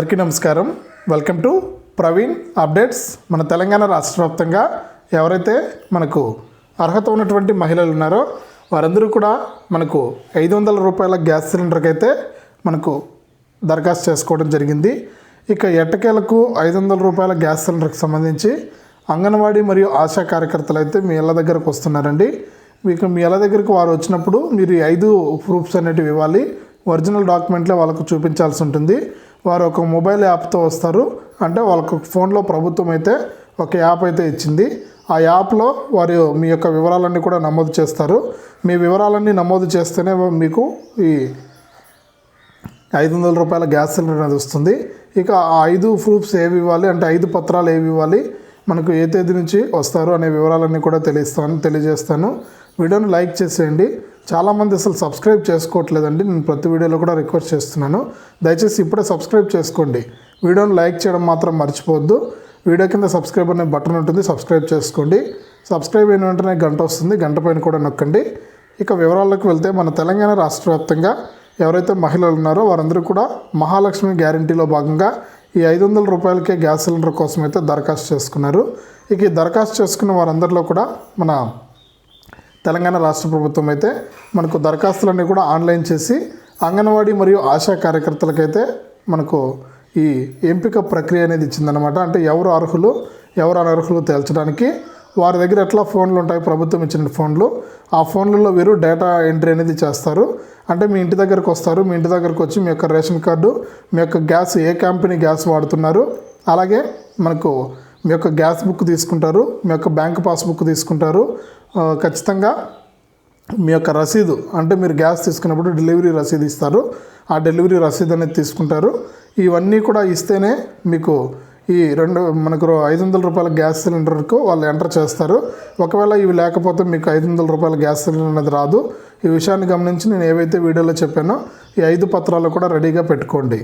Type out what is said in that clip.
అందరికీ నమస్కారం. Welcome to Praveen updates మన తెలంగాణ రాష్ట్ర వ్యాప్తంగా ఎవరైతే మనకు అర్హత ఉన్నటువంటి మహిళలు ఉన్నారో వారందరూ కూడా మనకు ఐదు వందల రూపాయల గ్యాస్ సిలిండర్కి అయితే మనకు దరఖాస్తు చేసుకోవడం జరిగింది. ఇక ఎట్టకేలకు ఐదు వందల రూపాయల గ్యాస్ సిలిండర్కి సంబంధించి అంగన్వాడీ మరియు ఆశా కార్యకర్తలు అయితే మీ ఇళ్ళ దగ్గరకు వస్తున్నారండి. మీకు మీ ఇళ్ళ దగ్గరకు వారు వచ్చినప్పుడు మీరు ఈ ఐదు ప్రూఫ్స్ అనేటివి ఇవ్వాలి. ఒరిజినల్ డాక్యుమెంట్లే వాళ్ళకు చూపించాల్సి ఉంటుంది. వారు ఒక మొబైల్ యాప్తో వస్తారు. అంటే వాళ్ళకు ఫోన్లో ప్రభుత్వం అయితే ఒక యాప్ అయితే ఇచ్చింది. ఆ యాప్లో వారు మీ యొక్క వివరాలన్నీ కూడా నమోదు చేస్తారు. మీ వివరాలన్నీ నమోదు చేస్తేనే మీకు ఈ ఐదు వందల రూపాయల గ్యాస్ సిలిండర్ అనేది వస్తుంది. ఇక ఆ ఐదు ప్రూఫ్స్ ఏవి ఇవ్వాలి? అంటే ఐదు పత్రాలు ఏవి ఇవ్వాలి? మనకు ఏ తేదీ నుంచి వస్తారు అనే వివరాలన్నీ కూడా తెలియస్తాను తెలియజేస్తాను. వీడియోని లైక్ చేసేయండి. చాలామంది అసలు సబ్స్క్రైబ్ చేసుకోవట్లేదండి. నేను ప్రతి వీడియోలో కూడా రిక్వెస్ట్ చేస్తున్నాను. దయచేసి ఇప్పుడే సబ్స్క్రైబ్ చేసుకోండి. వీడియోని లైక్ చేయడం మాత్రం మర్చిపోవద్దు. వీడియో కింద సబ్స్క్రైబ్ అనే బటన్ ఉంటుంది. సబ్స్క్రైబ్ చేసుకోండి. సబ్స్క్రైబ్ అయిన వెంటనే గంట వస్తుంది. గంట పైన కూడా నొక్కండి. ఇక వివరాల్లోకి వెళ్తే మన తెలంగాణ రాష్ట్ర వ్యాప్తంగా ఎవరైతే మహిళలు ఉన్నారో వారందరూ కూడా మహాలక్ష్మి గ్యారంటీలో భాగంగా ఈ ఐదు వందల రూపాయలకే గ్యాస్ సిలిండర్ కోసం అయితే దరఖాస్తు చేసుకున్నారు. ఇక ఈ దరఖాస్తు చేసుకున్న వారందరిలో కూడా మన తెలంగాణ రాష్ట్ర ప్రభుత్వం అయితే మనకు దరఖాస్తులన్నీ కూడా ఆన్లైన్ చేసి అంగన్వాడీ మరియు ఆశా కార్యకర్తలకైతే మనకు ఈ ఎంపిక ప్రక్రియ అనేది ఇచ్చిందనమాట అంటే ఎవరు అర్హులు ఎవరు అనర్హులు తేల్చడానికి వారి దగ్గర ఎట్లా ఫోన్లు ఉంటాయి ప్రభుత్వం ఇచ్చిన ఫోన్లు ఆ ఫోన్లలో వీరు డేటా ఎంట్రీ అనేది చేస్తారు. అంటే మీ ఇంటి దగ్గరకు వస్తారు మీ ఇంటి దగ్గరకు వచ్చి మీ యొక్క రేషన్ కార్డు మీ యొక్క గ్యాస్ ఏ కంపెనీ గ్యాస్ వాడుతున్నారు అలాగే మనకు మీ యొక్క గ్యాస్ బుక్ తీసుకుంటారు మీ యొక్క బ్యాంక్ పాస్బుక్ తీసుకుంటారు. ఖచ్చితంగా మీ యొక్క రసీదు అంటే మీరు గ్యాస్ తీసుకున్నప్పుడు డెలివరీ రసీదు ఇస్తారు. ఆ డెలివరీ రసీదు అనేది తీసుకుంటారు. ఇవన్నీ కూడా ఇస్తేనే మీకు ఈ రెండు మనకు ఐదు వందల రూపాయల గ్యాస్ సిలిండర్కు వాళ్ళు ఎంటర్ చేస్తారు. ఒకవేళ ఇవి లేకపోతే మీకు ఐదు వందల రూపాయల గ్యాస్ సిలిండర్ అనేది రాదు. ఈ విషయాన్ని గమనించి నేను ఏవైతే వీడియోలో చెప్పానో ఈ ఐదు పత్రాలు కూడా రెడీగా పెట్టుకోండి.